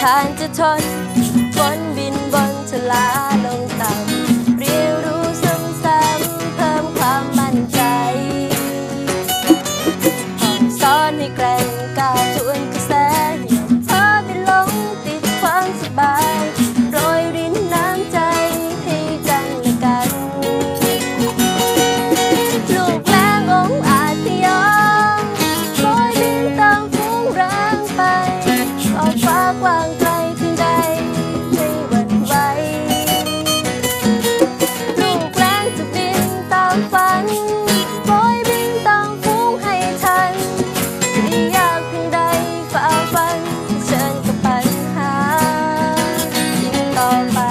ทานจะทนบนบินบนทลาลงต่ำเรียนรู้ซ้ำๆเพิ่มความมั่นใจห้องสอนให้แกร่ง bye.